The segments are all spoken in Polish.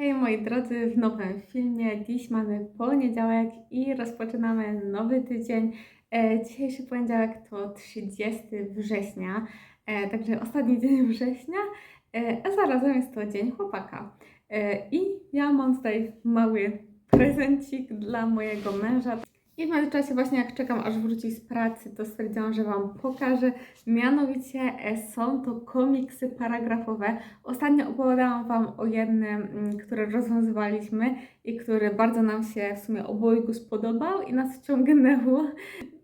Hej moi drodzy, w nowym filmie. Dziś mamy poniedziałek i rozpoczynamy nowy tydzień. E, dzisiejszy poniedziałek to 30 września, e, także ostatni dzień września, e, a zarazem jest to dzień chłopaka. I ja mam tutaj mały prezencik dla mojego męża. I w międzyczasie właśnie jak czekam aż wróci z pracy, to stwierdziłam, że Wam pokażę. Mianowicie e, są to komiksy paragrafowe. Ostatnio opowiadałam Wam o jednym, mm, który rozwiązywaliśmy i który bardzo nam się w sumie obojgu spodobał i nas wciągnęło.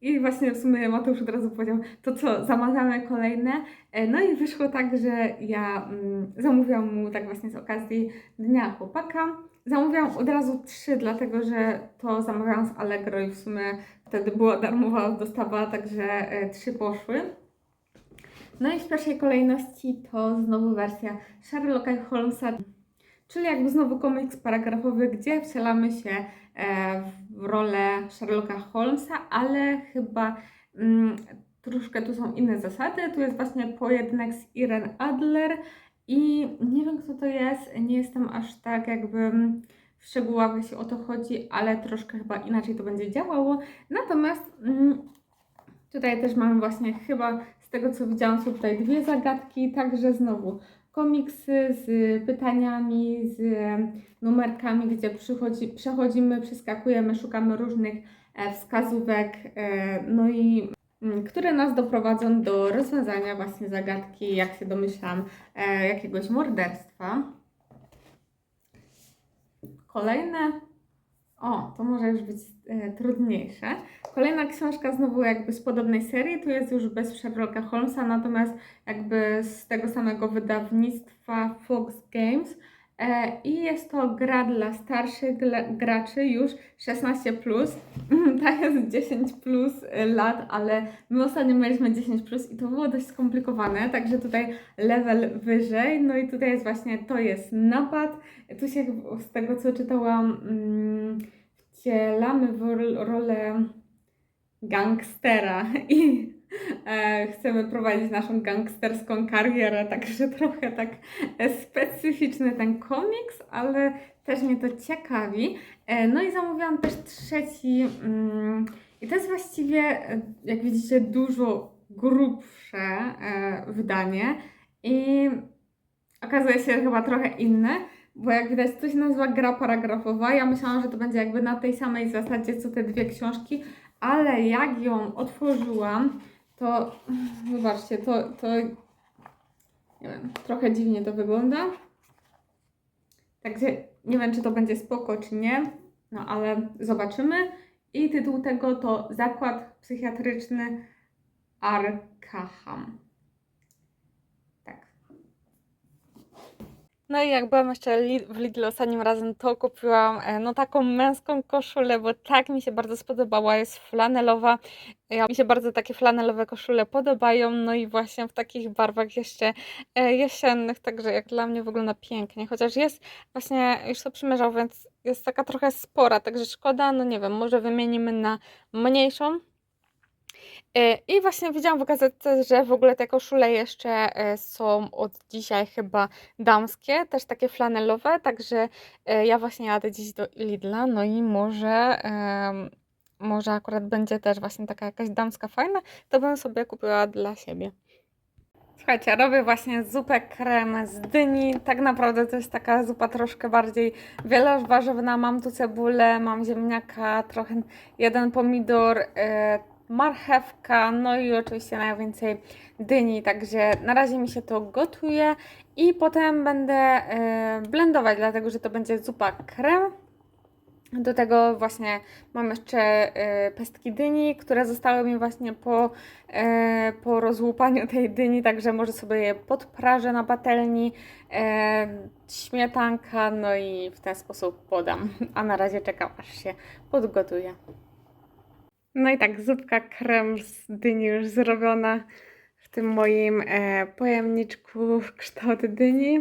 I właśnie w sumie Mateusz od razu powiedział, to co, zamawiamy kolejne. E, No i wyszło tak, że ja mm, zamówiłam mu tak właśnie z okazji Dnia Chłopaka. Zamówiłam od razu trzy, dlatego że to zamawiałam z Allegro i w sumie wtedy była darmowa dostawa, także e, trzy poszły. No i w pierwszej kolejności to znowu wersja Sherlocka Holmesa, czyli jakby znowu komiks paragrafowy, gdzie wcielamy się e, w rolę Sherlocka Holmesa, ale chyba mm, troszkę tu są inne zasady. Tu jest właśnie pojedynek z Irene Adler i nie wiem kto to jest, nie jestem aż tak jakby w szczegółach jeśli o to chodzi, ale troszkę chyba inaczej to będzie działało. Natomiast mm, tutaj też mamy właśnie chyba z tego co widziałam są tutaj dwie zagadki, także znowu komiksy z pytaniami, z numerkami, gdzie przychodzi, przechodzimy, przeskakujemy, szukamy różnych e, wskazówek, e, no i które nas doprowadzą do rozwiązania właśnie zagadki, jak się domyślam, e, jakiegoś morderstwa. Kolejne, o, to może już być e, trudniejsze. Kolejna książka znowu jakby z podobnej serii, tu jest już bez Sherlocka Holmesa, natomiast jakby z tego samego wydawnictwa Fox Games. E, I jest to gra dla starszych graczy już 16+, plus. ta jest 10 plus lat, ale my ostatnio mieliśmy 10 plus i to było dość skomplikowane, także tutaj level wyżej. No i tutaj jest właśnie, to jest napad. Tu się z tego co czytałam, mm, wcielamy w ro- rolę gangstera i chcemy prowadzić naszą gangsterską karierę, także trochę tak e, specyficzny ten komiks, ale też mnie to ciekawi. E, no i zamówiłam też trzeci mm, i to jest właściwie, e, jak widzicie, dużo grubsze e, wydanie i okazuje się chyba trochę inne, bo jak widać to się nazywa gra paragrafowa. Ja myślałam, że to będzie jakby na tej samej zasadzie co te dwie książki, ale jak ją otworzyłam, to zobaczcie, to, to nie wiem, trochę dziwnie to wygląda. Także nie wiem, czy to będzie spoko, czy nie, no ale zobaczymy. I tytuł tego to Zakład Psychiatryczny Arkham. Tak. No i jak byłam jeszcze w Lidl ostatnim razem, to kupiłam e, no taką męską koszulę, bo tak mi się bardzo spodobała, jest flanelowa. Ja, mi się bardzo takie flanelowe koszule podobają, no i właśnie w takich barwach jeszcze e, jesiennych, także jak dla mnie wygląda pięknie, chociaż jest właśnie, już to przymierzał, więc jest taka trochę spora, także szkoda, no nie wiem, może wymienimy na mniejszą. E, I właśnie widziałam w gazetce, że w ogóle te koszule jeszcze e, są od dzisiaj chyba damskie, też takie flanelowe, także e, ja właśnie jadę dziś do Lidla, no i może, może akurat będzie też właśnie taka jakaś damska fajna, to bym sobie kupiła dla siebie. Słuchajcie, robię właśnie zupę krem z dyni. Tak naprawdę to jest taka zupa troszkę bardziej wielowarzywna. Mam tu cebulę, mam ziemniaka, trochę jeden pomidor, marchewka, no i oczywiście najwięcej dyni. Także na razie mi się to gotuje i potem będę e, blendować, dlatego że to będzie zupa krem. Do tego właśnie mam jeszcze e, pestki dyni, które zostały mi właśnie po, e, po rozłupaniu tej dyni, także może sobie je podprażę na patelni, śmietanka, no i w ten sposób podam. A na razie czekam aż się podgotuje. No i tak, zupka krem z dyni już zrobiona w tym moim e, pojemniczku w kształt dyni.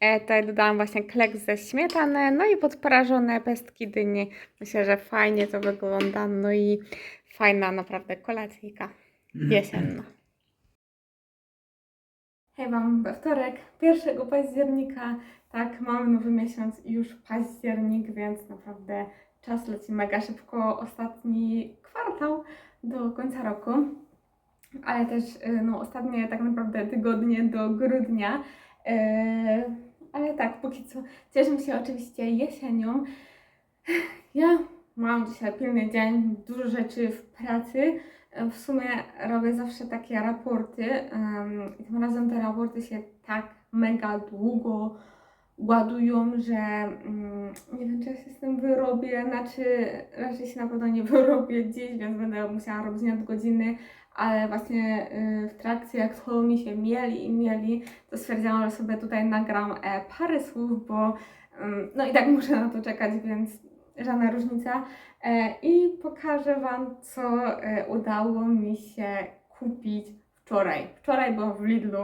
E, tutaj dodałam właśnie klek ze śmietany, no i podprażone pestki dyni. Myślę, że fajnie to wygląda, no i fajna naprawdę kolacyjka jesienna. Hej Wam, we wtorek, 1 października, Tak, mamy nowy miesiąc i już październik, więc naprawdę czas leci mega szybko. Ostatni kwartał do końca roku, ale też y, no, ostatnie tak naprawdę tygodnie do grudnia. E, ale tak, póki co cieszę się oczywiście jesienią. Ja mam dzisiaj pilny dzień, dużo rzeczy w pracy. W sumie robię zawsze takie raporty i tym razem te raporty się tak mega długo ładują, że mm, nie wiem, czy ja się z tym wyrobię, znaczy raczej się na pewno nie wyrobię dziś, więc będę musiała robić nadgodziny, ale właśnie y, w trakcie jak to mi się mieli i mieli, to stwierdziłam, że sobie tutaj nagram e, parę słów, bo ym, no i tak muszę na to czekać, więc żadna różnica. E, I pokażę Wam, co e, udało mi się kupić wczoraj. Wczoraj byłam w Lidlu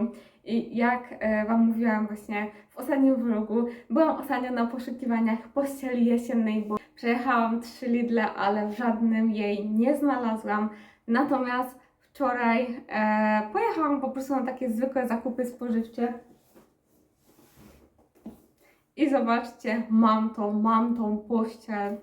i jak e, Wam mówiłam właśnie w ostatnim vlogu, byłam ostatnio na poszukiwaniach pościeli jesiennej, bo przejechałam trzy Lidle, ale w żadnym jej nie znalazłam. Natomiast wczoraj e, pojechałam po prostu na takie zwykłe zakupy spożywcze. I zobaczcie, mam to, mam tą pościel.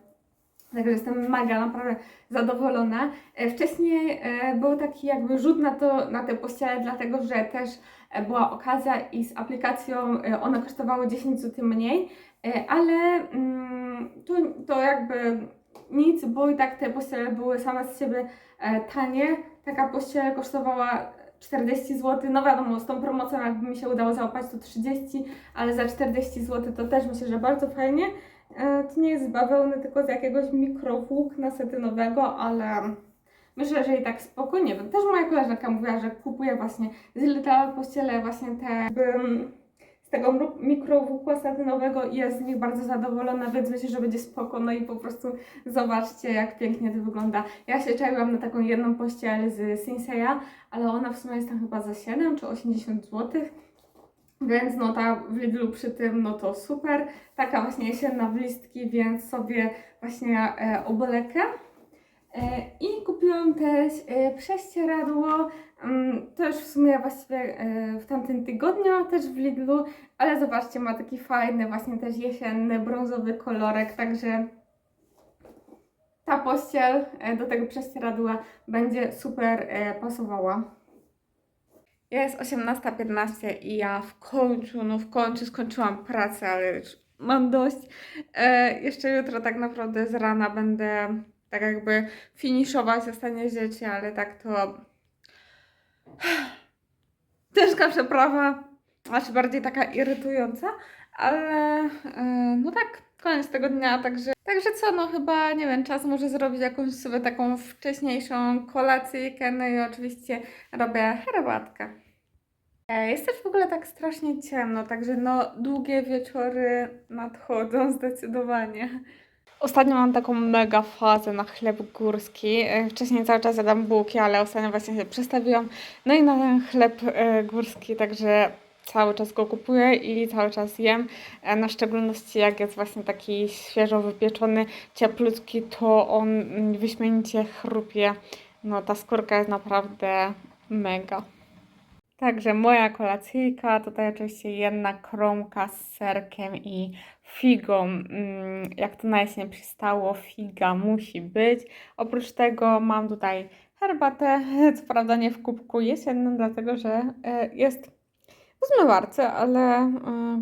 Także jestem mega naprawdę zadowolona. E, Wcześniej e, był taki jakby rzut na, to, na te pościele, dlatego że też e, była okazja i z aplikacją one kosztowały 10 zł mniej, ale mm, to, to jakby nic, bo i tak te pościele były same z siebie tanie. Taka pościel kosztowała 40 zł. No wiadomo, z tą promocją jakby mi się udało załapać to 30, ale za 40 zł to też myślę, że bardzo fajnie. E, To nie jest z bawełny, tylko z jakiegoś mikrowłókna setynowego, ale myślę, że i tak spokojnie. Też moja koleżanka mówiła, że kupuje właśnie z Lidl pościele właśnie te mm, z tego mikrowłókna satynowego i jest z nich bardzo zadowolona, więc myślę, że będzie spoko. No i po prostu zobaczcie, jak pięknie to wygląda. Ja się czaiłam na taką jedną pościel z Sinseya, ale ona w sumie jest tam chyba za 7 czy 80 zł. Więc no ta w Lidlu przy tym, no to super. Taka właśnie jesienna w listki, więc sobie właśnie e. E, I kupiłam też e, prześcieradło. Mm, to już w sumie właściwie e, w tamtym tygodniu też w Lidlu, ale zobaczcie, ma taki fajny właśnie też jesienny, brązowy kolorek, także ta pościel e, do tego prześcieradła będzie super e, pasowała. Jest 18.15 i ja w końcu, no w końcu skończyłam pracę, ale już mam dość. E, jeszcze jutro tak naprawdę z rana będę tak jakby finiszować ostatnie rzeczy, ale tak to ciężka przeprawa, znaczy bardziej taka irytująca, ale e, no tak, koniec tego dnia, także, także co, no chyba, nie wiem, czas może zrobić jakąś sobie taką wcześniejszą kolacyjkę, no i oczywiście robię herbatkę. E, Jest też w ogóle tak strasznie ciemno, także no długie wieczory nadchodzą zdecydowanie. Ostatnio mam taką mega fazę na chleb górski. E, Wcześniej cały czas jadam bułki, ale ostatnio właśnie się przestawiłam. No i na ten chleb e, górski, także cały czas go kupuję i cały czas jem. E, Na szczególności jak jest właśnie taki świeżo wypieczony, cieplutki, to on wyśmienicie chrupie. No ta skórka jest naprawdę mega. Także moja kolacyjka, tutaj oczywiście jedna kromka z serkiem i figą. Mm, Jak to na jesień przystało, figa musi być. Oprócz tego mam tutaj herbatę, co prawda nie w kubku jesiennym, dlatego że e, jest w zmywarce, ale e,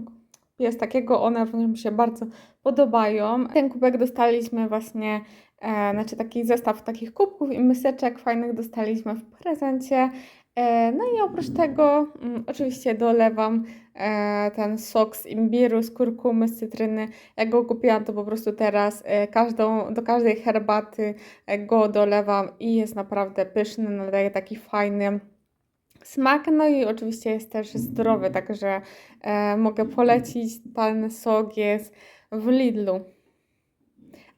jest takiego, one również mi się bardzo podobają. Ten kubek dostaliśmy właśnie, e, znaczy taki zestaw takich kubków i miseczek fajnych dostaliśmy w prezencie. E, No i oprócz tego mm, oczywiście dolewam e, ten sok z imbiru, z kurkumy, z cytryny. Jak go kupiłam, to po prostu teraz e, każdą, do każdej herbaty e, go dolewam i jest naprawdę pyszny, nadaje taki fajny smak. No i oczywiście jest też zdrowy, także e, mogę polecić. Ten sok jest w Lidlu.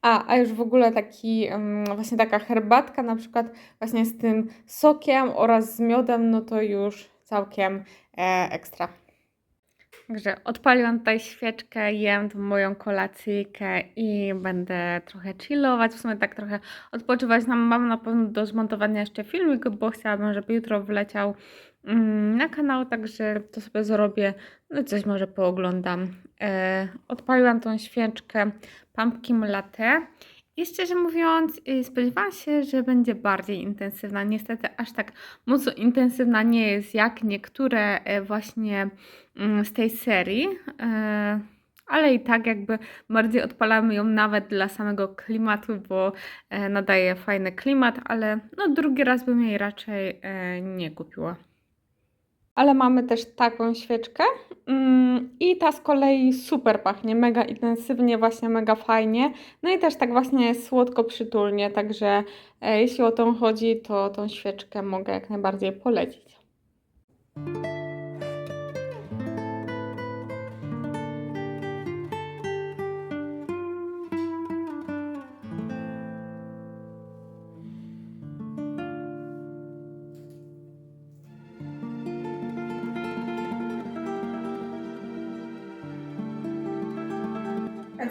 A, a już w ogóle taki, em, właśnie taka herbatka na przykład właśnie z tym sokiem oraz z miodem, no to już całkiem e, ekstra. Także odpaliłam tutaj świeczkę, jem tą moją kolacyjkę i będę trochę chillować, w sumie tak trochę odpoczywać. Mam na pewno do zmontowania jeszcze filmik, bo chciałabym, żeby jutro wleciał mm, na kanał, także to sobie zrobię, no coś może pooglądam. E, odpaliłam tą świeczkę pumpkin latte i szczerze mówiąc y, spodziewałam się, że będzie bardziej intensywna. Niestety aż tak mocno intensywna nie jest jak niektóre e, właśnie mm, z tej serii. E, ale i tak jakby bardziej odpalamy ją nawet dla samego klimatu, bo e, nadaje fajny klimat, ale no drugi raz bym jej raczej nie kupiła. Ale mamy też taką świeczkę mm, i ta z kolei super pachnie, mega intensywnie, właśnie mega fajnie. No i też tak właśnie słodko przytulnie, także e, jeśli o tą chodzi, to tą świeczkę mogę jak najbardziej polecić.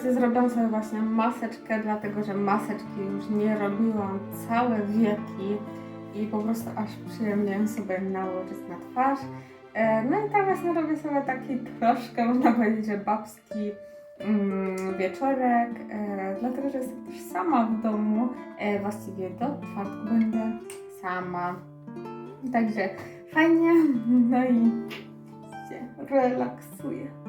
Więc zrobiłam sobie właśnie maseczkę, dlatego że maseczki już nie robiłam całe wieki i po prostu aż przyjemnie ją sobie nałożyć na twarz. E, No i właśnie robię sobie taki troszkę, można powiedzieć, że babski mm, wieczorek, e, dlatego że jestem też sama w domu. E, właściwie do czwartku będę sama. Także fajnie, no i się relaksuję.